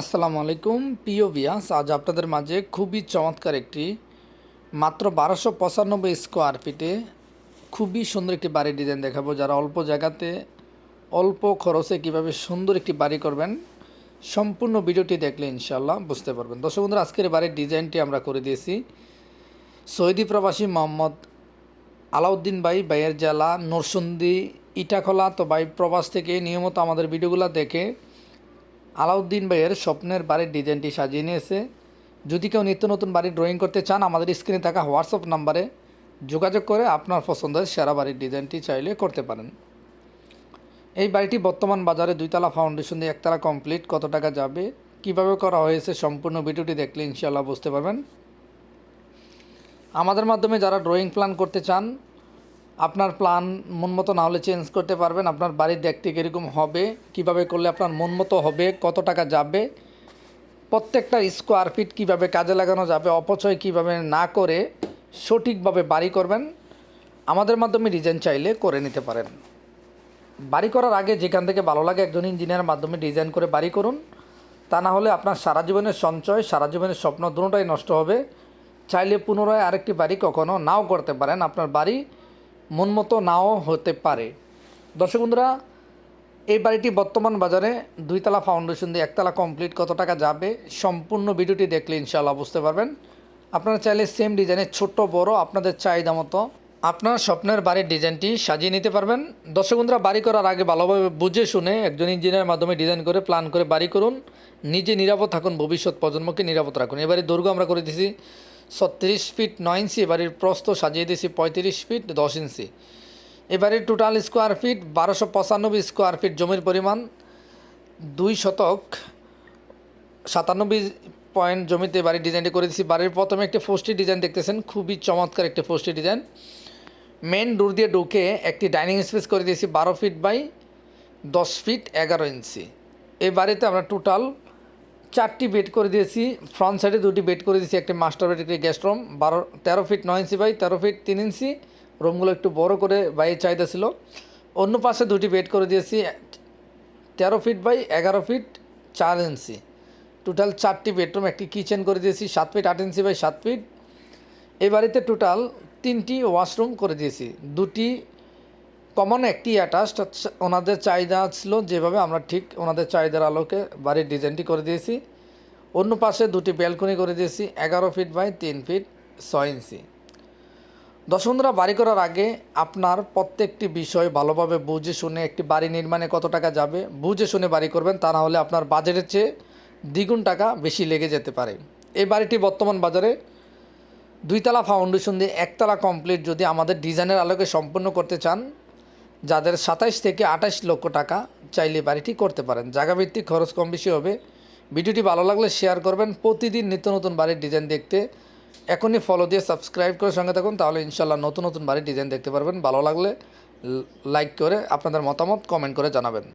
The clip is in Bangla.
আসসালামু আলাইকুম। প্রিয় বিয়াস আজ আপনাদের মাঝে খুবই চমৎকার একটি মাত্র বারোশো পঁচানব্বই স্কোয়ার ফিটে খুবই সুন্দর একটি বাড়ির ডিজাইন দেখাবো, যারা অল্প জায়গাতে, অল্প খরচে কীভাবে সুন্দর একটি বাড়ি করবেন, সম্পূর্ণ ভিডিওটি দেখলে ইনশাল্লাহ বুঝতে পারবেন। দর্শক বন্ধুরা, আজকের বাড়ির ডিজাইনটি আমরা করে দিয়েছি। সৌদি প্রবাসী মোহাম্মদ আলাউদ্দিন ভাই বাইয়ের জেলা, নরসুন্দি, ইটাখলা। তো ভাই, প্রবাস থেকে নিয়মিত আমাদের ভিডিওগুলো দেখে আলাউদ্দিন ভাইয়ের স্বপ্নের বাড়ির ডিজাইনটি সাজিয়ে নিয়েছে। যদি কেউ নিত্য নতুন বাড়ি ড্রয়িং করতে চান, আমাদের স্ক্রিনে থাকা হোয়াটসঅ্যাপ নাম্বারে যোগাযোগ করে আপনার পছন্দের সেরা বাড়ির ডিজাইনটি চাইলে করতে পারেন। এই বাড়িটি বর্তমান বাজারে দুইতলা ফাউন্ডেশন দিয়ে একতলা কমপ্লিট কত টাকা যাবে, কীভাবে করা হয়েছে, সম্পূর্ণ ভিডিওটি দেখলে ইনশাল্লাহ বুঝতে পারবেন। আমাদের মাধ্যমে যারা ড্রয়িং প্ল্যান করতে চান আপনার প্ল্যান মন মতো না হলে চেঞ্জ করতে পারবেন। আপনার বাড়ির দেখতে কীরকম হবে। কীভাবে করলে আপনার মন মতো হবে, কত টাকা যাবে, প্রত্যেকটা স্কোয়ার ফিট কীভাবে কাজে লাগানো যাবে, অপচয় কীভাবে না করে সঠিকভাবে বাড়ি করবেন, আমাদের মাধ্যমে ডিজাইন চাইলে করে নিতে পারেন। বাড়ি করার আগে যেখান থেকে ভালো লাগে একজন ইঞ্জিনিয়ারের মাধ্যমে ডিজাইন করে বাড়ি করুন। তা না হলে আপনার সারা জীবনের সঞ্চয়, সারা জীবনের স্বপ্ন দুটোটাই নষ্ট হবে। চাইলে পুনরায় আরেকটি বাড়ি কখনো নাও করতে পারেন। আপনার বাড়ি মন মতো নাও হতে পারে। দর্শক বন্ধুরা, এই বাড়িটি বর্তমান বাজারে দুইতলা ফাউন্ডেশন দিয়ে একতলা কমপ্লিট কত টাকা যাবে, সম্পূর্ণ ভিডিওটি দেখলে ইনশাআল্লাহ বুঝতে পারবেন। আপনারা চাইলে সেম ডিজাইনের ছোট্ট বড় আপনাদের চাহিদা মতো আপনার স্বপ্নের বাড়ির ডিজাইনটি সাজিয়ে নিতে পারবেন। দর্শক বন্ধুরা, বাড়ি করার আগে ভালোভাবে বুঝে শুনে একজন ইঞ্জিনিয়ারের মাধ্যমে ডিজাইন করে প্ল্যান করে বাড়ি করুন। নিজে নিরাপদ থাকুন, ভবিষ্যৎ প্রজন্মকে নিরাপদ রাখুন। এবারে দৈর্ঘ্য আমরা করে দিয়েছি ছত্রিশ ফিট নয় ইঞ্চি, এবারের প্রস্থ সাজিয়ে দিয়েছি পঁয়ত্রিশ ফিট দশ ইঞ্চি। এবারে টোটাল স্কোয়ার ফিট বারোশো পঁচানব্বই স্কোয়ার ফিট জমির পরিমাণ দুই শতক সাতানব্বই পয়েন্ট জমিতে বাড়ির ডিজাইনটি করে দিয়েছি। বাড়ির প্রথমে একটি ফোস্টি ডিজাইন দেখতেছেন, খুবই চমৎকার একটি ফোস্টি ডিজাইন মেন ডোর দিয়ে ঢুকে একটি ডাইনিং স্পেস করে দিয়েছি, বারো ফিট বাই দশ ফিট এগারো ইঞ্চি। এই বাড়িতে আমরা টোটাল চারটি বেড করে দিয়েছি। ফ্রন্ট সাইডে দুটি বেড করে দিয়েছি, একটি মাস্টার বেড একটি গেস্ট রুম বারো, তেরো ফিট নয় ইঞ্চি বাই তেরো ফিট তিন ইঞ্চি রুমগুলো একটু বড় করে বাইরে চাহিদা ছিল। অন্য পাশে দুটি বেড করে দিয়েছি, তেরো ফিট বাই এগারো ফিট চার ইঞ্চি টোটাল চারটি বেডরুম একটি কিচেন করে দিয়েছি, সাত ফিট আট ইঞ্চি বাই সাত ফিট এই বাড়িতে টোটাল তিনটি ওয়াশরুম করে দিয়েছি। দুটি কমন একটি অ্যাটাচড ওনাদের চাহিদা ছিল যেভাবে আমরা ঠিক ওনাদের চাহিদার আলোকে বাড়ির ডিজাইনটি করে দিয়েছি। অন্য পাশে দুটি ব্যালকনি করে দিয়েছি, এগারো ফিট বাই তিন ফিট ছয় ইঞ্চি। দশবন্ধুরা বাড়ি করার আগে আপনার প্রত্যেকটি বিষয় ভালোভাবে বুঝে শুনে একটি বাড়ি নির্মাণে কত টাকা যাবে, বুঝে শুনে বাড়ি করবেন, তা না হলে আপনার বাজেটের চেয়ে দ্বিগুণ টাকা বেশি লেগে যেতে পারে। এই বাড়িটি বর্তমান বাজারে দুইতলা ফাউন্ডেশন দিয়ে একতলা কমপ্লিট যদি আমাদের ডিজাইনের আলোকে সম্পূর্ণ করতে চান যাদের সাতাইশ থেকে আঠাশ লক্ষ টাকা চাইলে বাড়িটি করতে পারেন। জায়গাভিত্তিক খরচ কম বেশি হবে। ভিডিওটি ভালো লাগলে শেয়ার করবেন। প্রতিদিন নিত্য নতুন বাড়ির ডিজাইন দেখতে এখনই ফলো দিয়ে সাবস্ক্রাইব করে সঙ্গে থাকুন, তাহলে ইনশাল্লাহ নতুন নতুন বাড়ির ডিজাইন দেখতে পারবেন। ভালো লাগলে লাইক করে আপনাদের মতামত কমেন্ট করে জানাবেন।